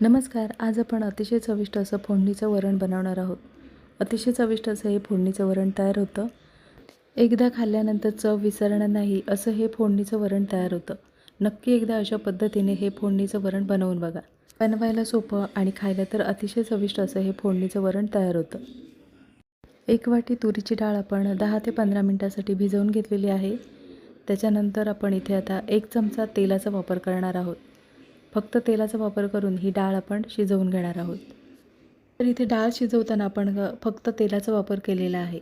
नमस्कार आज आपण अतिशय चविष्ट असं फोडणीचं वरण बनवणार आहोत. अतिशय चविष्ट असं हे फोडणीचं वरण तयार होतं. एकदा खाल्ल्यानंतर चव विसरणार नाही असं हे फोडणीचं वरण तयार होतं. नक्की एकदा अशा पद्धतीने हे फोडणीचं वरण बनवून बघा. बनवायला सोपं आणि खायला तर अतिशय चविष्ट असं हे फोडणीचं वरण तयार होतं. एक वाटी तुरीची डाळ आपण दहा ते पंधरा मिनटासाठी भिजवून घेतलेली आहे. त्याच्यानंतर आपण इथे आता एक चमचा तेलाचा वापर करणार आहोत. फक्त तेलाचा वापर करून ही डाळ आपण शिजवून घेणार आहोत. तर इथे डाळ शिजवताना आपण ग- फक्त तेलाचा वापर केलेला आहे.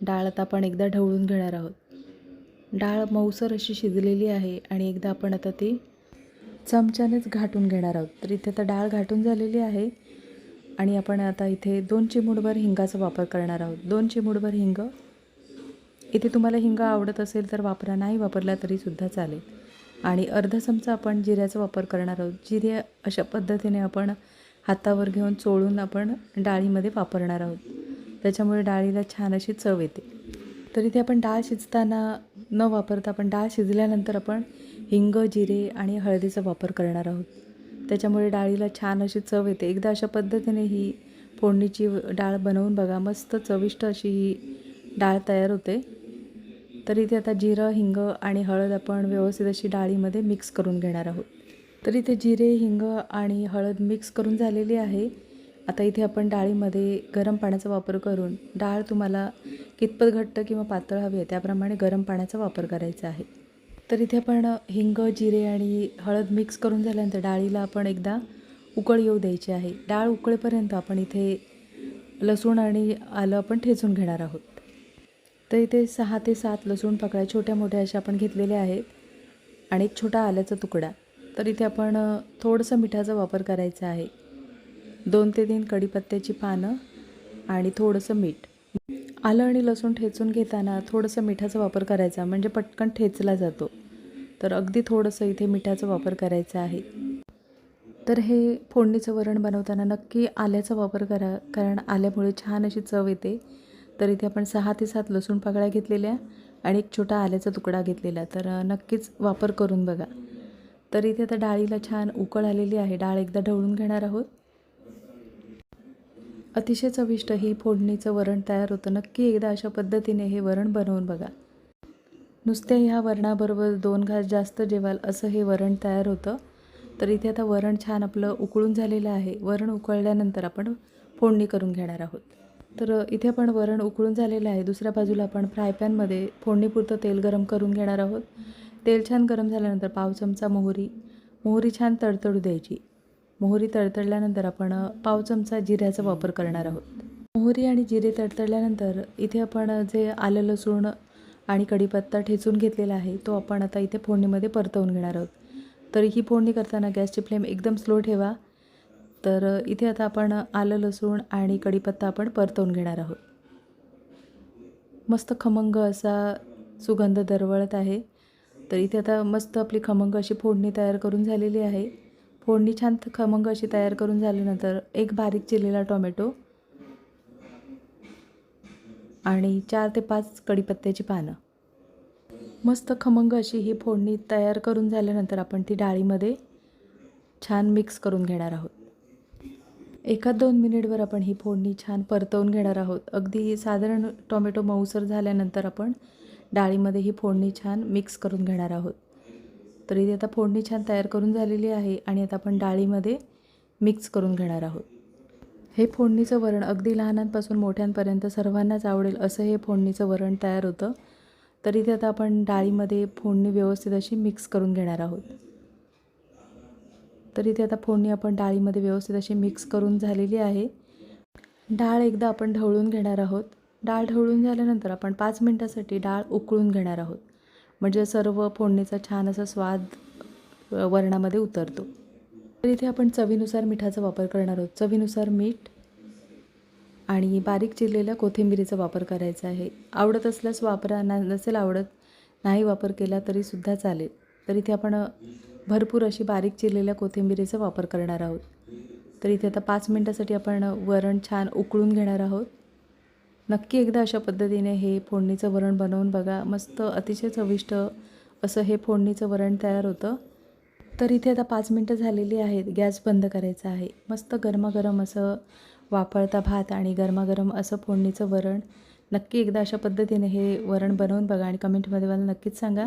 डाळ आता आपण एकदा ढवळून घेणार आहोत. डाळ मऊसर अशी शिजलेली आहे आणि एकदा आपण आता ती चमच्यानेच घाटून घेणार आहोत. तर इथे आता डाळ घाटून झालेली आहे आणि आपण आता इथे दोन चिमूडभर हिंगाचा वापर करणार आहोत. दोन चिमूडभर हिंग. इथे तुम्हाला हिंग आवडत असेल तर वापरा नाही वापरला तरीसुद्धा चालेल. आणि अर्धा चमचा आपण जिऱ्याचा वापर करणार आहोत. जिरे अशा पद्धतीने आपण हातावर घेऊन चोळून आपण डाळीमध्ये वापरणार आहोत. त्याच्यामुळे डाळीला छान अशी चव येते. तर इथे आपण डाळ शिजताना न वापरता आपण डाळ शिजल्यानंतर आपण हिंग जिरे आणि हळदीचा वापर करणार आहोत. त्याच्यामुळे डाळीला छान अशी चव येते. एकदा अशा पद्धतीने ही फोडणीची डाळ बनवून बघा. मस्त चविष्ट अशी ही डाळ तयार होते. तर इथे आता जिरं हिंग आणि हळद आपण व्यवस्थित अशी डाळीमध्ये मिक्स करून घेणार आहोत. तर इथे जिरे हिंग आणि हळद मिक्स करून झालेली आहे. आता इथे आपण डाळीमध्ये गरम पाण्याचा वापर करून डाळ तुम्हाला कितपत घट्ट किंवा पातळ हवी आहे त्याप्रमाणे गरम पाण्याचा वापर करायचा आहे. तर इथे आपण हिंग जिरे आणि हळद मिक्स करून झाल्यानंतर डाळीला आपण एकदा उकळ येऊ द्यायची आहे. डाळ उकळेपर्यंत आपण इथे लसूण आणि आलं आपण ठेचून घेणार आहोत. तर इथे सहा ते सात लसूण पाकळ्या छोट्या मोठ्या अशा आपण घेतलेल्या आहेत. आणि एक छोटा आल्याचा तुकडा. तर इथे आपण थोडंसं मिठाचा वापर करायचा आहे. दोन ते तीन कढीपत्त्याची पानं आणि थोडंसं मीठ. आलं आणि लसूण ठेचून घेताना थोडंसं मिठाचा वापर करायचा म्हणजे पटकन ठेचला जातो. तर अगदी थोडंसं इथे मिठाचा वापर करायचा आहे. तर हे फोडणीचं वरण बनवताना नक्की आल्याचा वापर करा कारण आल्यामुळे छान अशी चव येते. तर इथे आपण सहा ते सात लसूण पाकळ्या घेतलेल्या आणि एक छोटा आल्याचा तुकडा घेतलेला. तर नक्कीच वापर करून बघा. तर इथे आता डाळीला छान उकळ आलेली आहे. डाळ एकदा ढवळून घेणार आहोत. अतिशय चविष्ट ही फोडणीचं वरण तयार होतं. नक्की एकदा अशा पद्धतीने हे वरण बनवून बघा. नुसत्या ह्या वरणाबरोबर दोन घास जास्त जेवाल असं हे वरण तयार होतं. तर इथे आता वरण छान आपलं उकळून झालेलं आहे. वरण उकळल्यानंतर आपण फोडणी करून घेणार आहोत. तर इथे आपण वरण उकळून झालेलं आहे. दुसऱ्या बाजूला आपण फ्राय पॅनमध्ये फोडणीपुरतं तेल गरम करून घेणार आहोत. तेल छान गरम झाल्यानंतर पाव चमचा मोहरी. मोहरी छान तडतडू द्यायची. मोहरी तडतडल्यानंतर आपण पाव चमचा जिऱ्याचा वापर करणार आहोत. मोहरी आणि जिरे तडतडल्यानंतर इथे आपण जे आलं लसूण आणि कढीपत्ता ठेचून घेतलेला आहे तो आपण आता इथे फोडणीमध्ये परतवून घेणार आहोत. तर ही फोडणी करताना गॅसची फ्लेम एकदम स्लो ठेवा. तर इथे आता आपण आलं लसूण आणि कढीपत्ता आपण परतवून घेणार आहोत. मस्त खमंग असा सुगंध दरवळत आहे. तर इथे आता मस्त आपली खमंग अशी फोडणी तयार करून झालेली आहे. फोडणी छान खमंग अशी तयार करून झाल्यानंतर एक बारीक चिरलेला टोमॅटो आणि चार ते पाच कढीपत्त्याची पानं. मस्त खमंग अशी ही फोडणी तयार करून झाल्यानंतर आपण ती डाळीमध्ये छान मिक्स करून घेणार आहोत. एखाद दोन मिनिटवर आपण ही फोडणी छान परतवून घेणार आहोत. अगदी साधारण टोमॅटो मऊसर झाल्यानंतर आपण डाळीमध्ये ही फोडणी छान मिक्स करून घेणार आहोत. तर इथे आता फोडणी छान तयार करून झालेली आहे आणि आता आपण डाळीमध्ये मिक्स करून घेणार आहोत. हे फोडणीचं वरण अगदी लहानांपासून मोठ्यांपर्यंत सर्वांनाच आवडेल असं हे फोडणीचं वरण तयार होतं. तर इथे आता आपण डाळीमध्ये फोडणी व्यवस्थित अशी मिक्स करून घेणार आहोत. तर इथे आता फोडणी आपण डाळीमध्ये व्यवस्थित अशी मिक्स करून झालेली आहे. डाळ एकदा आपण ढवळून घेणार आहोत. डाळ ढवळून झाल्यानंतर आपण पाच मिनटासाठी डाळ उकळून घेणार आहोत. म्हणजे सर्व फोडणीचा छान असा स्वाद वरणामध्ये उतरतो. तर इथे आपण चवीनुसार मिठाचा वापर करणार आहोत. चवीनुसार मीठ आणि बारीक चिरलेल्या कोथिंबिरीचा वापर करायचा आहे. आवडत असल्यास वापरा ना नसेल आवडत नाही वापर केला तरीसुद्धा चालेल. तर इथे आपण भरपूर अशी बारीक चिरलेल्या कोथिंबिरीचा वापर करणार आहोत. तर इथे आता पाच मिनटासाठी आपण वरण छान उकळून घेणार आहोत. नक्की एकदा अशा पद्धतीने हे फोडणीचं वरण बनवून बघा. मस्त अतिशय चविष्ट असं हे फोडणीचं वरण तयार होतं. तर इथे आता पाच मिनटं झालेली आहेत. गॅस बंद करायचा आहे. मस्त गरमागरम असं वापरता भात आणि गरमागरम असं फोडणीचं वरण नक्की एकदा अशा पद्धतीने हे वरण बनवून बघा आणि कमेंटमध्ये मला नक्कीच सांगा.